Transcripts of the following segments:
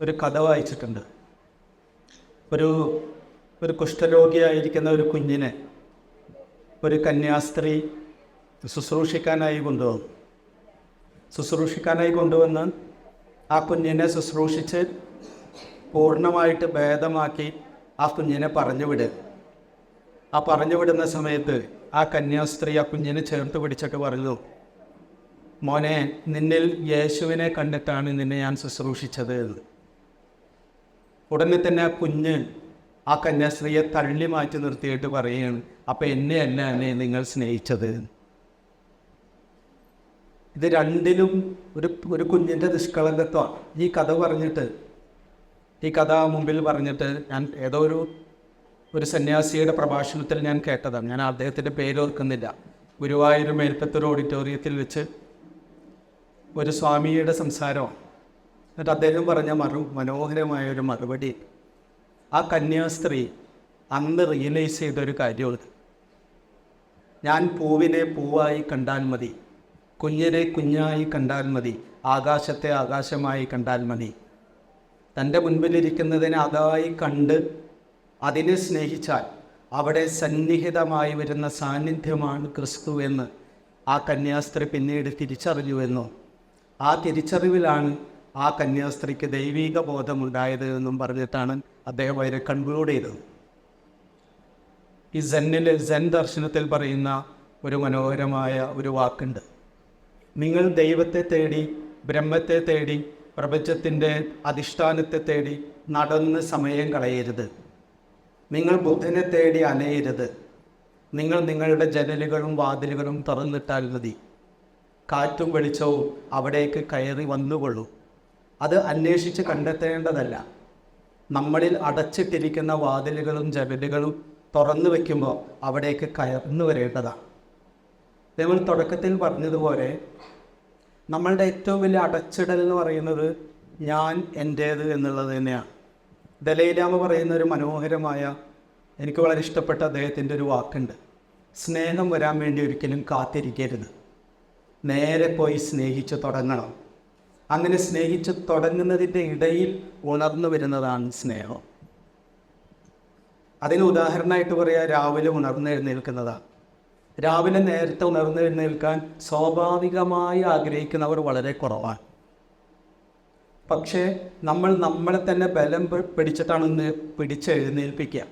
ഒരു കഥ വായിച്ചിട്ടുണ്ട്. ഒരു ഒരു കുഷ്ഠരോഗിയായിരിക്കുന്ന ഒരു കുഞ്ഞിനെ ഒരു കന്യാസ്ത്രീ ശുശ്രൂഷിക്കാനായി കൊണ്ടുവന്നു ശുശ്രൂഷിക്കാനായി കൊണ്ടുവന്ന് ആ കുഞ്ഞിനെ ശുശ്രൂഷിച്ച് പൂർണമായിട്ട് ഭേദമാക്കി ആ കുഞ്ഞിനെ പറഞ്ഞു വിടുക ആ പറഞ്ഞു വിടുന്ന സമയത്ത് ആ കന്യാസ്ത്രീ ആ കുഞ്ഞിനെ ചേർത്ത് പിടിച്ചൊക്കെ പറഞ്ഞു മോനെ നിന്നിൽ യേശുവിനെ കണ്ടിട്ടാണ് നിന്നെ ഞാൻ ശുശ്രൂഷിച്ചത് എന്ന്. ഉടനെ തന്നെ ആ കുഞ്ഞ് ആ കന്യാസ്ത്രീയെ തള്ളി മാറ്റി നിർത്തിയിട്ട് പറയുകയാണ് അപ്പം എന്നെയല്ല എന്നെ നിങ്ങൾ സ്നേഹിച്ചത്? ഇത് രണ്ടിലും ഒരു ഒരു കുഞ്ഞിന്റെ നിഷ്കളങ്കത്വം. ഈ കഥ പറഞ്ഞിട്ട് ഈ കഥ മുമ്പിൽ പറഞ്ഞിട്ട് ഞാൻ ഏതോ ഒരു ഒരു സന്യാസിയുടെ പ്രഭാഷണത്തിൽ ഞാൻ കേട്ടതാണ്. ഞാൻ അദ്ദേഹത്തിന്റെ പേര് ഓർക്കുന്നില്ല. ഗുരുവായൂർ മേൽപ്പത്തൂർ ഓഡിറ്റോറിയത്തിൽ വെച്ച് ഒരു സ്വാമിയുടെ സംസാരമാണ്. എന്നിട്ട് അദ്ദേഹം പറഞ്ഞ മറു മനോഹരമായ ഒരു മറുപടി. ആ കന്യാസ്ത്രീ അന്ന് റിയലൈസ് ചെയ്തൊരു കാര്യമുണ്ട്. ഞാൻ പൂവിനെ പൂവായി കണ്ടാൽ മതി കുഞ്ഞിനെ കുഞ്ഞായി കണ്ടാൽ മതി ആകാശത്തെ ആകാശമായി കണ്ടാൽ മതി. തന്റെ മുൻപിലിരിക്കുന്നതിനെ അതായി കണ്ട് അതിനെ സ്നേഹിച്ചാൽ അവിടെ സന്നിഹിതമായി വരുന്ന സാന്നിധ്യമാണ് ക്രിസ്തു എന്ന് ആ കന്യാസ്ത്രീ പിന്നീട് തിരിച്ചറിഞ്ഞുവെന്നോ ആ തിരിച്ചറിവിലാണ് ആ കന്യാസ്ത്രീക്ക് ദൈവീക ബോധമുണ്ടായത് എന്നും പറഞ്ഞിട്ടാണ് അദ്ദേഹം അതിനെ കൺക്ലൂഡ് ചെയ്തത് ഈ സെന്നിൽ സെൻ ദർശനത്തിൽ പറയുന്ന ഒരു മനോഹരമായ ഒരു വാക്കുണ്ട്. നിങ്ങൾ ദൈവത്തെ തേടി ബ്രഹ്മത്തെ തേടി പ്രപഞ്ചത്തിന്റെ അധിഷ്ഠാനത്തെ തേടി നടന്ന് സമയം കളയരുത്. നിങ്ങൾ ബുദ്ധനെ തേടി അലയരുത്. നിങ്ങൾ നിങ്ങളുടെ ജനലുകളും വാതിലുകളും തുറന്നിട്ടാൽ മതി. കാറ്റും വെളിച്ചവും അവിടേക്ക് കയറി വന്നുകൊള്ളൂ. അത് അന്വേഷിച്ച് കണ്ടെത്തേണ്ടതല്ല. നമ്മളിൽ അടച്ചിട്ടിരിക്കുന്ന വാതിലുകളും ജബലുകളും തുറന്നു വയ്ക്കുമ്പോൾ അവിടേക്ക് കയർന്നു വരേണ്ടതാണ് നമ്മൾ തുടക്കത്തിൽ പറഞ്ഞതുപോലെ നമ്മളുടെ ഏറ്റവും വലിയ അടച്ചിടൽ എന്ന് പറയുന്നത് ഞാൻ എന്റേത് എന്നുള്ളത് തന്നെയാണ് ദലൈലാമ പറയുന്ന ഒരു മനോഹരമായ എനിക്ക് വളരെ ഇഷ്ടപ്പെട്ട അദ്ദേഹത്തിന്റെ ഒരു വാക്കുണ്ട്. സ്നേഹം വരാൻ വേണ്ടി ഒരിക്കലും കാത്തിരിക്കരുത്. നേരെ പോയി സ്നേഹിച്ച് തുടങ്ങണം. അങ്ങനെ സ്നേഹിച്ച് തുടങ്ങുന്നതിന്റെ ഇടയിൽ ഉണർന്നു വരുന്നതാണ് സ്നേഹം. അതിന് ഉദാഹരണമായിട്ട് പറയാം രാവിലെ ഉണർന്നെഴുന്നേൽക്കുന്നതാണ് രാവിലെ നേരത്തെ ഉണർന്നെഴുന്നേൽക്കാൻ സ്വാഭാവികമായി ആഗ്രഹിക്കുന്നവർ വളരെ കുറവാണ്. പക്ഷേ നമ്മൾ നമ്മളെ തന്നെ ബലം പിടിച്ചിട്ടാണ് ഇന്ന് പിടിച്ച് എഴുന്നേൽപ്പിക്കുക.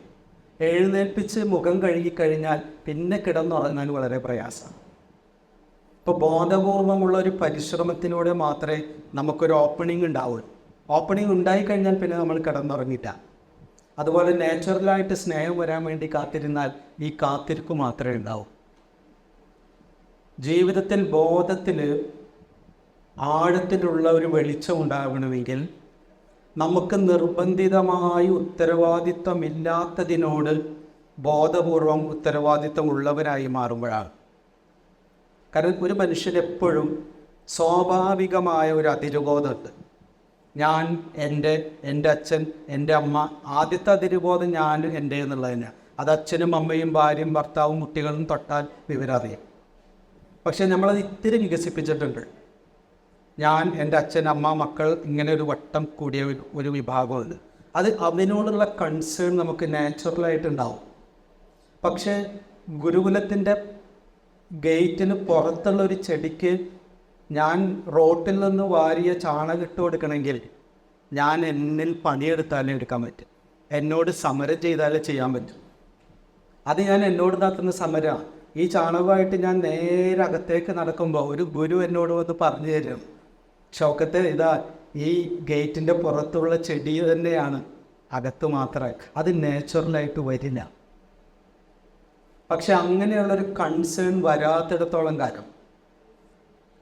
എഴുന്നേൽപ്പിച്ച് മുഖം കഴുകിക്കഴിഞ്ഞാൽ പിന്നെ കിടന്നുറങ്ങാൻ വളരെ പ്രയാസമാണ്. ഇപ്പോൾ ബോധപൂർവമുള്ള ഒരു പരിശ്രമത്തിലൂടെ മാത്രമേ നമുക്കൊരു ഓപ്പണിംഗ് ഉണ്ടാവുള്ളൂ. ഓപ്പണിംഗ് ഉണ്ടായിക്കഴിഞ്ഞാൽ പിന്നെ നമ്മൾ കിടന്നുറങ്ങില്ല അതുപോലെ നാച്ചുറലായിട്ട് സ്നേഹം വരാൻ വേണ്ടി കാത്തിരുന്നാൽ ഈ കാത്തിരിപ്പ് മാത്രമേ ഉണ്ടാവൂ. ജീവിതത്തിൽ ബോധത്തിൽ ആഴത്തിലുള്ള ഒരു വെളിച്ചം ഉണ്ടാകണമെങ്കിൽ നമുക്ക് നിർബന്ധിതമായി ഉത്തരവാദിത്വമില്ലാത്തതിനോട് ബോധപൂർവം ഉത്തരവാദിത്വമുള്ളവരായി മാറുമ്പോഴാണ്. കാരണം ഒരു മനുഷ്യൻ എപ്പോഴും സ്വാഭാവികമായ ഒരു അതിരുബോധമുണ്ട്. ഞാൻ എന്റെ എന്റെ അച്ഛൻ എന്റെ അമ്മ ആദ്യത്തെ അതിരുബോധം ഞാൻ എന്റെ എന്നുള്ളത് തന്നെയാണ്. അത് അച്ഛനും അമ്മയും ഭാര്യയും ഭർത്താവും കുട്ടികളും തൊട്ടാൽ വിവരം അറിയാം. പക്ഷെ നമ്മളത് ഇത്തിരി വികസിപ്പിച്ചിട്ടുണ്ട്. ഞാൻ എന്റെ അച്ഛൻ അമ്മ മക്കൾ ഇങ്ങനെ ഒരു വട്ടം കൂടിയ ഒരു വിഭാഗമുണ്ട്. അത് അതിനോടുള്ള കൺസേൺ നമുക്ക് നാച്ചുറലായിട്ടുണ്ടാവും പക്ഷേ ഗുരുകുലത്തിന്റെ ഗേറ്റിന് പുറത്തുള്ള ഒരു ചെടിക്ക് ഞാൻ റോട്ടിൽ നിന്ന് വാരിയ ചാണകം ഇട്ട് കൊടുക്കണമെങ്കിൽ ഞാൻ എന്നിൽ പണിയെടുത്താലേ എടുക്കാൻ പറ്റും. എന്നോട് സമരം ചെയ്താലേ ചെയ്യാൻ പറ്റും. അത് ഞാൻ എന്നോട് നടത്തുന്ന സമരമാണ്. ഈ ചാണകമായിട്ട് ഞാൻ നേരെ അകത്തേക്ക് നടക്കുമ്പോൾ ഒരു ഗുരു എന്നോട് വന്ന് പറഞ്ഞു തരും. ഷൗക്കത്തെ ഇതാ ഈ ഗേറ്റിന്റെ പുറത്തുള്ള ചെടി തന്നെയാണ്. അകത്ത് മാത്രമായി അത് നാച്ചുറലായിട്ട് വരില്ല. പക്ഷെ അങ്ങനെയുള്ളൊരു കൺസേൺ വരാത്തിടത്തോളം കാലം.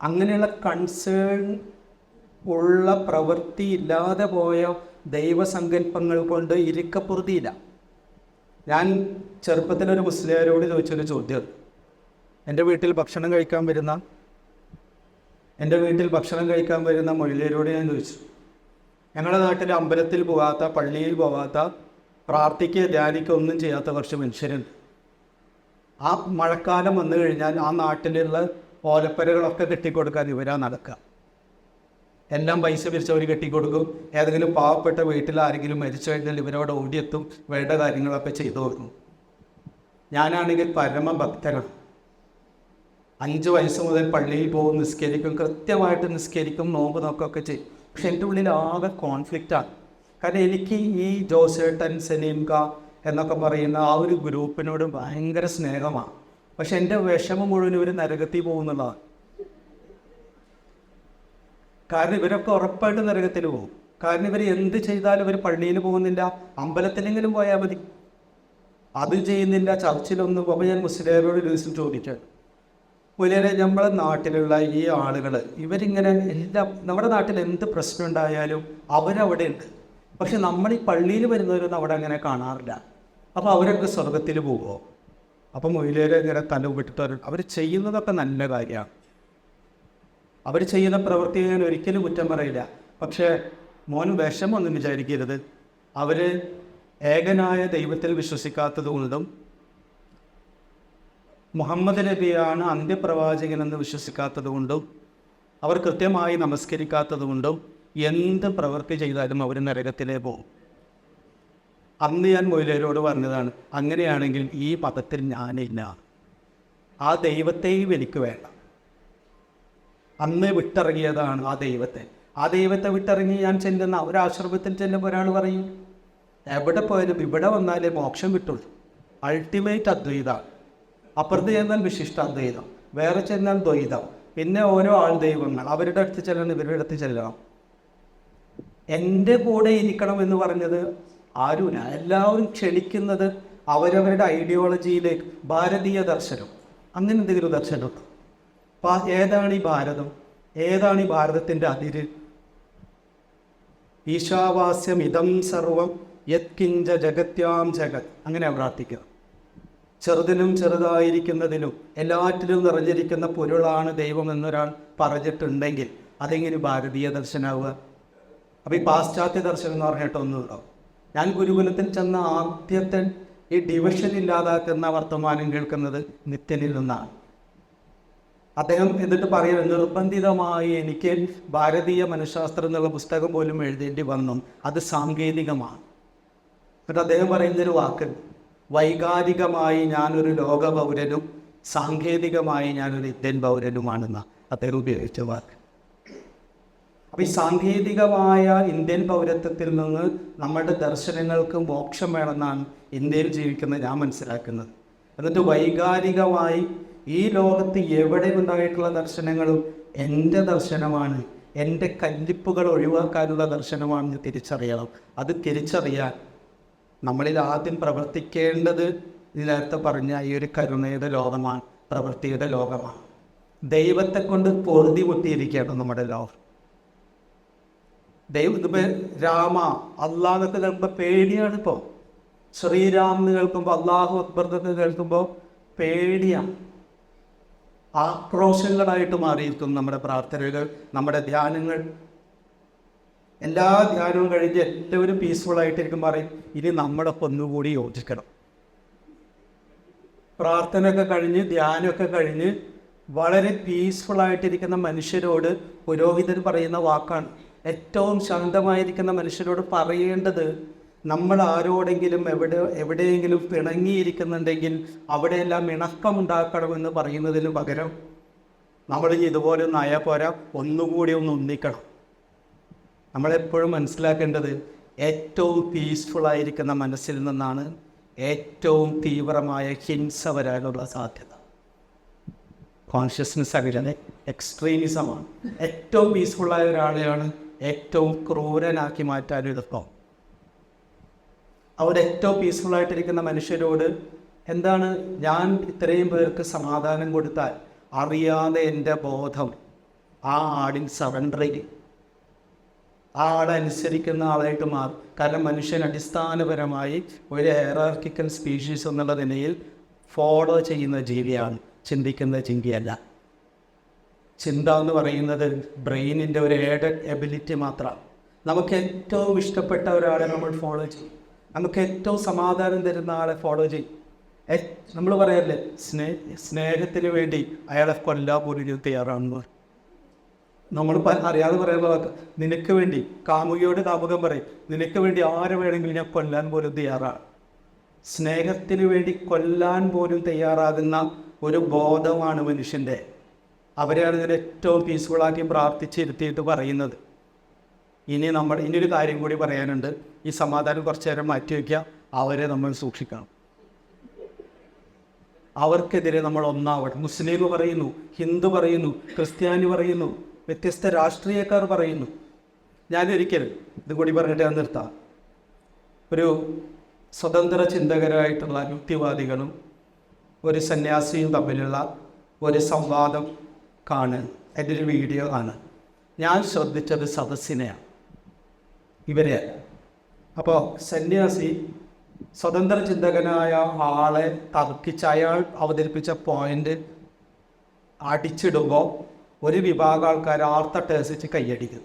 അങ്ങനെയുള്ള കൺസേൺ ഉള്ള പ്രവൃത്തി ഇല്ലാതെ പോയ ദൈവസങ്കല്പങ്ങൾ കൊണ്ട് ഇരിക്കപ്പുറത്തിയില്ല ഞാൻ ചെറുപ്പത്തിലൊരു മുസ്ലിയാരോട് ചോദിച്ചൊരു ചോദ്യം. എന്റെ വീട്ടിൽ ഭക്ഷണം കഴിക്കാൻ വരുന്ന എന്റെ വീട്ടിൽ ഭക്ഷണം കഴിക്കാൻ വരുന്ന മൊഴിലേരോട് ഞാൻ ചോദിച്ചു. ഞങ്ങളുടെ നാട്ടിൽ അമ്പലത്തിൽ പോകാത്ത പള്ളിയിൽ പോകാത്ത പ്രാർത്ഥിക്കുക ധ്യാനിക്കുക ഒന്നും ചെയ്യാത്ത കുറച്ച് മനുഷ്യരുണ്ട്. ആ മഴക്കാലം വന്നു കഴിഞ്ഞാൽ ആ നാട്ടിലുള്ള ഓലപ്പരകളൊക്കെ കെട്ടിക്കൊടുക്കാൻ ഇവരാ നടക്കുക എല്ലാം പൈസ പിരിച്ചവർ കെട്ടിക്കൊടുക്കും. ഏതെങ്കിലും പാവപ്പെട്ട വീട്ടിൽ ആരെങ്കിലും മരിച്ചു കഴിഞ്ഞാൽ ഇവരോട് ഓടിയെത്തും വേണ്ട കാര്യങ്ങളൊക്കെ ചെയ്തു കൊടുക്കും. ഞാനാണെങ്കിൽ പരമഭക്തനാണ് അഞ്ച് വയസ്സ് മുതൽ പള്ളിയിൽ പോകും നിസ്കരിക്കും കൃത്യമായിട്ട് നിസ്കരിക്കും നോമ്പ് നോക്കുകയൊക്കെ ചെയ്യും. പക്ഷെ എന്റെ ഉള്ളിൽ ആകെ കോൺഫ്ലിക്റ്റാണ് കാരണം എനിക്ക് ഈ ജോസേട്ടൻ സലീംക എന്നൊക്കെ പറയുന്ന ആ ഒരു ഗ്രൂപ്പിനോട് ഭയങ്കര സ്നേഹമാണ്. പക്ഷെ എന്റെ വിഷമം മുഴുവൻ ഇവർ നരകത്തിൽ പോകുന്നുള്ളതാണ്. കാരണം ഇവരൊക്കെ ഉറപ്പായിട്ട് നരകത്തിൽ പോകും. കാരണം ഇവർ എന്ത് ചെയ്താലും ഇവർ പള്ളിയിൽ പോകുന്നില്ല അമ്പലത്തിലെങ്കിലും പോയാൽ മതി. അത് ചെയ്യുന്നില്ല ചർച്ചിലൊന്നും പോകുമ്പോൾ ഞാൻ മുസ്ലിമരോട് ദിവസം ചോദിച്ചത് പുലരെ നമ്മളെ നാട്ടിലുള്ള ഈ ആളുകൾ ഇവരിങ്ങനെ എല്ലാം നമ്മുടെ നാട്ടിൽ എന്ത് പ്രശ്നം ഉണ്ടായാലും അവരവിടെ ഉണ്ട് പക്ഷെ നമ്മൾ ഈ പള്ളിയിൽ വരുന്നവരൊന്നും അവിടെ അങ്ങനെ കാണാറില്ല. അപ്പോൾ അവരൊക്കെ സ്വർഗത്തിൽ പോകുമോ അപ്പം മൊയിലേരെ ഇങ്ങനെ തല വിട്ടിട്ട് അവർ ചെയ്യുന്നതൊക്കെ നല്ല കാര്യമാണ്. അവർ ചെയ്യുന്ന പ്രവൃത്തി ഞാൻ ഒരിക്കലും കുറ്റം പറയില്ല. പക്ഷേ മോൻ വിഷമൊന്നും വിചാരിക്കരുത്. അവർ ഏകനായ ദൈവത്തിൽ വിശ്വസിക്കാത്തത് കൊണ്ടും മുഹമ്മദ് നബിയാണ് അന്ത്യപ്രവാചകനെന്ന് വിശ്വസിക്കാത്തത് കൊണ്ടും അവർ കൃത്യമായി നമസ്കരിക്കാത്തത് കൊണ്ടും എന്ത് പ്രവൃത്തി ചെയ്താലും അവർ നരകത്തിലേ പോകും. അന്ന് ഞാൻ മൊയിലേരോട് പറഞ്ഞതാണ് അങ്ങനെയാണെങ്കിൽ ഈ പദത്തിൽ ഞാനില്ല. ആ ദൈവത്തെയും എനിക്ക് വേണ്ട. അന്ന് വിട്ടിറങ്ങിയതാണ് ആ ദൈവത്തെ. ആ ദൈവത്തെ വിട്ടിറങ്ങി ഞാൻ ചെല്ലുന്ന ഒരു ആശ്രമത്തിൽ ചെല്ലുമ്പോൾ ഒരാൾ പറയും എവിടെ പോയാലും ഇവിടെ വന്നാലേ മോക്ഷം കിട്ടുള്ളൂ. അൾട്ടിമേറ്റ് അദ്വൈതം. അപ്പുറത്ത് ചെന്നാൽ വിശിഷ്ട അദ്വൈതം. വേറെ ചെന്നാൽ ദ്വൈതം. പിന്നെ ഓരോ ആൾ ദൈവങ്ങൾ അവരുടെ അടുത്ത് ചെല്ലണം ഇവരുടെ അടുത്ത് ചെല്ലണം. എന്റെ കൂടെ ഇരിക്കണം എന്ന് പറഞ്ഞത് ആരുമില്ല എല്ലാവരും ക്ഷണിക്കുന്നത് അവരവരുടെ ഐഡിയോളജിയിലെ ഭാരതീയ ദർശനം. അങ്ങനെ എന്തെങ്കിലും ദർശനം ഏതാണ് ഈ ഭാരതം? ഏതാണ് ഈ ഭാരതത്തിന്റെ അതിര്? ഈശാവാസ്യം ഇതം സർവം യത്കിഞ്ച ജഗത്യാം ജഗത്. അങ്ങനെ പ്രാർത്ഥിക്കുക. ചെറുതിലും ചെറുതായിരിക്കുന്നതിലും എല്ലാറ്റിലും നിറഞ്ഞിരിക്കുന്ന പൊരുളാണ് ദൈവം എന്നൊരാൾ പറഞ്ഞിട്ടുണ്ടെങ്കിൽ അതെങ്ങനെ ഭാരതീയ ദർശനമാവുക അപ്പോൾ ഈ പാശ്ചാത്യ ദർശനം എന്ന് പറഞ്ഞിട്ടൊന്നുമില്ല ഞാൻ ഗുരുകുലത്തിൽ ചെന്ന ആദ്യത്തെ ഈ ഡിവിഷൻ ഇല്ലാതാക്കുന്ന വർത്തമാനം കേൾക്കുന്നത് നിത്യനിൽ നിന്നാണ്. അദ്ദേഹം എന്നിട്ട് പറയുന്നത് നിർബന്ധിതമായി എനിക്ക് ഭാരതീയ മനഃശാസ്ത്രം എന്നുള്ള പുസ്തകം പോലും എഴുതേണ്ടി വന്നു. അത് സാങ്കേതികമാണ്. എന്നിട്ട് അദ്ദേഹം പറയുന്നൊരു വാക്ക് വൈകാരികമായി ഞാനൊരു ലോക പൗരനും സാങ്കേതികമായി ഞാനൊരു ഇന്ത്യൻ പൗരനുമാണെന്ന അദ്ദേഹം ഉപയോഗിച്ച വാക്ക്. അപ്പം ഈ സാങ്കേതികമായ ഇന്ത്യൻ പൗരത്വത്തിൽ നിന്ന് നമ്മുടെ ദർശനങ്ങൾക്ക് മോക്ഷം വേണമെന്നാണ് ഇന്ത്യയിൽ ജീവിക്കുന്ന ഞാൻ മനസ്സിലാക്കുന്നത്. എന്നിട്ട് വൈകാരികമായി ഈ ലോകത്ത് എവിടെ ഉണ്ടായിട്ടുള്ള ദർശനങ്ങളും എന്റെ ദർശനമാണ് എന്റെ കല്ലിപ്പുകൾ ഒഴിവാക്കാനുള്ള ദർശനമാണെന്ന് തിരിച്ചറിയണം. അത് തിരിച്ചറിയാൻ നമ്മളിൽ ആദ്യം പ്രവർത്തിക്കേണ്ടത് നേരത്തെ പറഞ്ഞ ഈ ഒരു കരുണയുടെ ലോകമാണ് പ്രവൃത്തിയുടെ ലോകമാണ്. ദൈവത്തെ കൊണ്ട് പൊറുതി പൊട്ടിയിരിക്കുകയാണ് നമ്മുടെ ലോകം. ദൈവം ഇതിപ്പോൾ രാമ അള്ളാഹ് എന്നൊക്കെ കേൾക്കുമ്പോൾ പേടിയാണ് ഇപ്പോൾ ശ്രീരാം എന്ന് കേൾക്കുമ്പോൾ അള്ളാഹു അക്ബർ എന്നൊക്കെ കേൾക്കുമ്പോൾ പേടിയാണ് ആക്രോശങ്ങളായിട്ട് മാറിയിരിക്കും നമ്മുടെ പ്രാർത്ഥനകൾ നമ്മുടെ ധ്യാനങ്ങൾ. എല്ലാ ധ്യാനവും കഴിഞ്ഞ് എല്ലാവരും പീസ്ഫുൾ ആയിട്ടിരിക്കും പറയും ഇനി നമ്മുടെ ഒന്നുകൂടി യോജിക്കണം. പ്രാർത്ഥനയൊക്കെ കഴിഞ്ഞ് ധ്യാനമൊക്കെ കഴിഞ്ഞ് വളരെ പീസ്ഫുൾ ആയിട്ടിരിക്കുന്ന മനുഷ്യരോട് പുരോഹിതൻ പറയുന്ന വാക്കാണ്. ഏറ്റവും ശാന്തമായിരിക്കുന്ന മനുഷ്യരോട് പറയേണ്ടത് നമ്മൾ ആരോടെങ്കിലും എവിടെ എവിടെയെങ്കിലും പിണങ്ങിയിരിക്കുന്നുണ്ടെങ്കിൽ അവിടെയെല്ലാം ഇണക്കമുണ്ടാക്കണമെന്ന് പറയുന്നതിന് പകരം നമ്മൾ ഇതുപോലെ ഒന്ന് ആയാൽ പോരാ ഒന്നുകൂടി ഒന്ന് ഒന്നിക്കണം. നമ്മളെപ്പോഴും മനസ്സിലാക്കേണ്ടത് ഏറ്റവും പീസ്ഫുൾ ആയിരിക്കുന്ന മനസ്സിൽ നിന്നാണ് ഏറ്റവും തീവ്രമായ ഹിംസ വരാനുള്ള സാധ്യത. കോൺഷ്യസ്നെസ് അകലെ എക്സ്ട്രീമിസമാണ് ഏറ്റവും പീസ്ഫുള്ളായ ഒരാളെയാണ് ഏറ്റവും ക്രൂരനാക്കി മാറ്റാൻ എളുപ്പം അവിടെ ഏറ്റവും പീസ്ഫുൾ ആയിട്ടിരിക്കുന്ന മനുഷ്യരോട് എന്താണ്? ഞാൻ ഇത്രയും പേർക്ക് സമാധാനം കൊടുത്താൽ അറിയാതെ എന്റെ ബോധം ആ ആടിൻ സറണ്ടറിൽ ആ ആളനുസരിക്കുന്ന ആളായിട്ട് മാറും. കാരണം മനുഷ്യൻ അടിസ്ഥാനപരമായി ഒരു ഹെയറാർക്കിക്കൽ സ്പീഷീസ് എന്നുള്ള നിലയിൽ ഫോളോ ചെയ്യുന്ന ജീവിയാണ്. ചിന്തിക്കുന്ന ജീവിയല്ല ചിന്ത എന്ന് പറയുന്നത് ബ്രെയിനിന്റെ ഒരു ഏഡഡ് എബിലിറ്റി മാത്രമാണ് നമുക്ക് ഏറ്റവും ഇഷ്ടപ്പെട്ട ഒരാളെ നമ്മൾ ഫോളോ ചെയ്യും. നമുക്ക് ഏറ്റവും സമാധാനം തരുന്ന ആളെ ഫോളോ ചെയ്യും. നമ്മൾ പറയല്ലേ സ്നേ സ്നേഹത്തിന് വേണ്ടി അയാളെ കൊല്ലാ പോലും തയ്യാറാണെന്ന് പറയും. നമ്മൾ അറിയാതെ പറയുന്ന വാക്ക് നിനക്ക് വേണ്ടി കാമുകിയോട് കാമുകം പറയും നിനക്ക് വേണ്ടി ആരെ വേണമെങ്കിലും ഞാൻ കൊല്ലാൻ പോലും തയ്യാറാണ്. സ്നേഹത്തിന് വേണ്ടി കൊല്ലാൻ പോലും തയ്യാറാകുന്ന ഒരു ബോധമാണ് മനുഷ്യന്റെ. അവരെയാണ് ഇതിൽ ഏറ്റവും പീസ്ഫുള്ളാക്കി പ്രാർത്ഥിച്ചിരുത്തിയിട്ട് പറയുന്നത്. ഇനി നമ്മൾ ഇനി ഒരു കാര്യം കൂടി പറയാനുണ്ട്. ഈ സമാധാനം കുറച്ചു നേരം മാറ്റി വയ്ക്കുക അവരെ നമ്മൾ സൂക്ഷിക്കണം. അവർക്കെതിരെ നമ്മൾ ഒന്നാവണം മുസ്ലിം പറയുന്നു ഹിന്ദു പറയുന്നു ക്രിസ്ത്യാനി പറയുന്നു വ്യത്യസ്ത രാഷ്ട്രീയക്കാർ പറയുന്നു. ഞാനൊരിക്കലും ഇത് കൂടി പറഞ്ഞിട്ട് ഞാൻ നിർത്താം. ഒരു സ്വതന്ത്ര ചിന്തകരായിട്ടുള്ള യുക്തിവാദികളും ഒരു സന്യാസിയും തമ്മിലുള്ള ഒരു സംവാദം കാണുക എന്റെ ഒരു വീഡിയോ ആണ്. ഞാൻ ശ്രദ്ധിച്ചത് സദസ്സിനെയാണ്. ഇവരെ. അപ്പോൾ സന്യാസി സ്വതന്ത്ര ചിന്തകനായ ആളെ തർക്കിച്ച് അയാൾ അവതരിപ്പിച്ച പോയിന്റ് അടിച്ചിടുമ്പോൾ ഒരു വിഭാഗം ആൾക്കാർ ആർത്തട്ടേസിച്ച് കൈയടിക്കുന്നു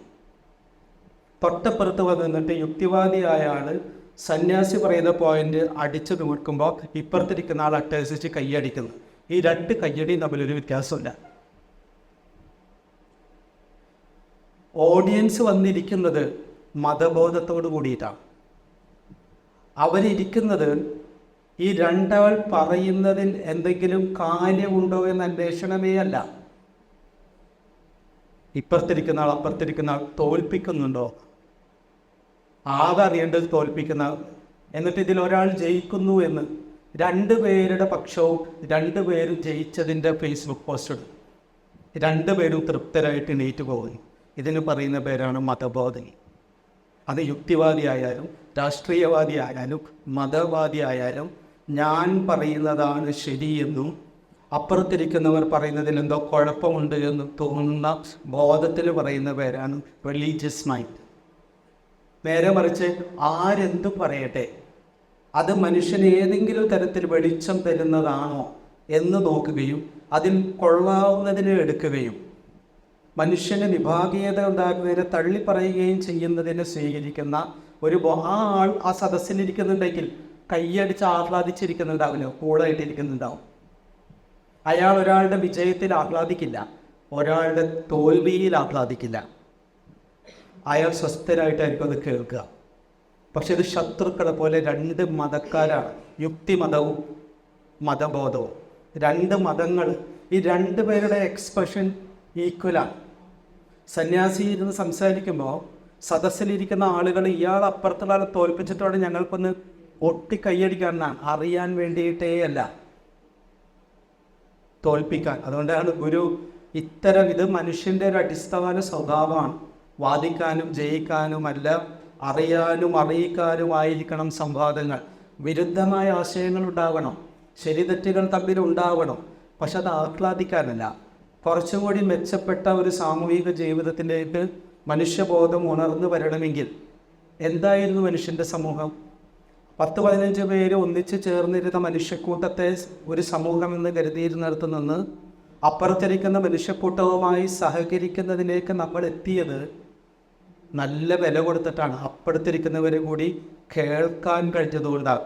തൊട്ടപ്പുറത്ത് വന്ന് നിന്നിട്ട് യുക്തിവാദിയായ ആൾ സന്യാസി പറയുന്ന പോയിന്റ് അടിച്ചു നോക്കുമ്പോൾ ഇപ്പുറത്തിരിക്കുന്ന ആൾ അട്ടേസിച്ച് കൈയടിക്കുന്നു. ഈ രണ്ട് കയ്യടിയും തമ്മിലൊരു വ്യത്യാസമില്ല. ഓഡിയൻസ് വന്നിരിക്കുന്നത് മതബോധത്തോട് കൂടിയിട്ടാണ്. അവരിയ്ക്കുന്നത് ഈ രണ്ടാൾ പറയുന്നതിൽ എന്തെങ്കിലും കാര്യമുണ്ടോ എന്ന അന്വേഷണമേ അല്ല. ഇപ്പുറത്തിരിക്കുന്ന ആൾ അപ്പുറത്തിരിക്കുന്ന ആൾ തോൽപ്പിക്കുന്നുണ്ടോ? ആകറിയേണ്ടത് തോൽപ്പിക്കുന്ന. എന്നിട്ട് ഇതിൽ ഒരാൾ ജയിക്കുന്നു എന്ന് രണ്ട് പേരുടെ പക്ഷവും രണ്ട് പേരും ജയിച്ചതിന്റെ ഫേസ്ബുക്ക് പോസ്റ്റ് ഇടും. രണ്ട് പേരും തൃപ്തരായിട്ട് എണീറ്റ് പോകുന്നു. ഇതിന് പറയുന്ന പേരാണ് മതബോധനി അത് യുക്തിവാദിയായാലും രാഷ്ട്രീയവാദിയായാലും മതവാദിയായാലും ഞാൻ പറയുന്നതാണ് ശരിയെന്നും അപ്പുറത്തിരിക്കുന്നവർ പറയുന്നതിൽ എന്തോ കുഴപ്പമുണ്ട് എന്ന് തോന്നുന്ന ബോധത്തിൽ പറയുന്ന പേരാണ് റിലീജിയസ് മൈൻഡ് നേരെ മറിച്ച് ആരെന്തു പറയട്ടെ? അത് മനുഷ്യന് ഏതെങ്കിലും തരത്തിൽ വെളിച്ചം തരുന്നതാണോ എന്ന് നോക്കുകയും അതിൽ കൊള്ളാവുന്നതിനെ എടുക്കുകയും മനുഷ്യന് വിഭാഗീയത ഉണ്ടാക്കുന്നതിനെ തള്ളിപ്പറയുകയും ചെയ്യുന്നതിനെ സ്വീകരിക്കുന്ന ഒരു ആ ആൾ ആ സദസ്സിലിരിക്കുന്നുണ്ടെങ്കിൽ കൈയടിച്ച് ആഹ്ലാദിച്ചിരിക്കുന്നുണ്ടാവില്ല കൂളായിട്ടിരിക്കുന്നുണ്ടാവും. അയാൾ ഒരാളുടെ വിജയത്തിൽ ആഹ്ലാദിക്കില്ല ഒരാളുടെ തോൽവിയിൽ ആഹ്ലാദിക്കില്ല. അയാൾ സ്വസ്ഥരായിട്ടായിരിക്കും അത് കേൾക്കുക. പക്ഷെ ഇത് ശത്രുക്കളെ പോലെ രണ്ട് മതക്കാരാണ്. യുക്തിമതവും മതബോധവും. രണ്ട് മതങ്ങൾ ഈ രണ്ട് പേരുടെ എക്സ്പ്രഷൻ ഈക്വലാണ് സന്യാസി ഇരുന്ന് സംസാരിക്കുമ്പോൾ സദസ്സിലിരിക്കുന്ന ആളുകൾ ഇയാൾ അപ്പുറത്തുള്ള ആളെ ഞങ്ങൾക്കൊന്ന് ഒട്ടി കൈയടിക്കാനാണ് അറിയാൻ വേണ്ടിയിട്ടേ അല്ല തോൽപ്പിക്കാൻ. അതുകൊണ്ടാണ് ഗുരു ഇത്തരം ഇത് മനുഷ്യന്റെ ഒരു അടിസ്ഥാന സ്വഭാവമാണ്. വാദിക്കാനും ജയിക്കാനുമല്ല അറിയാനും അറിയിക്കാനുമായിരിക്കണം സംവാദങ്ങൾ. വിരുദ്ധമായ ആശയങ്ങൾ ഉണ്ടാവണം. ശരി തെറ്റുകൾ തമ്മിൽ ഉണ്ടാവണം. പക്ഷെ അത് ആഹ്ലാദിക്കാനല്ല. കുറച്ചും കൂടി മെച്ചപ്പെട്ട ഒരു സാമൂഹിക ജീവിതത്തിലേക്ക് മനുഷ്യബോധം ഉണർന്നു വരണമെങ്കിൽ എന്തായിരുന്നു മനുഷ്യന്റെ സമൂഹം? പത്ത് പതിനഞ്ച് പേര് ഒന്നിച്ച് ചേർന്നിരുന്ന മനുഷ്യക്കൂട്ടത്തെ ഒരു സമൂഹം എന്ന് കരുതിയിരുന്നിടത്ത് നിന്ന് അപ്പുറത്തിരിക്കുന്ന മനുഷ്യക്കൂട്ടവുമായി സഹകരിക്കുന്നതിലേക്ക് നമ്മൾ എത്തിയത് നല്ല വില കൊടുത്തിട്ടാണ്. അപ്പുറത്തിരിക്കുന്നവരെ കൂടി കേൾക്കാൻ കഴിഞ്ഞതുകൊണ്ടാണ്.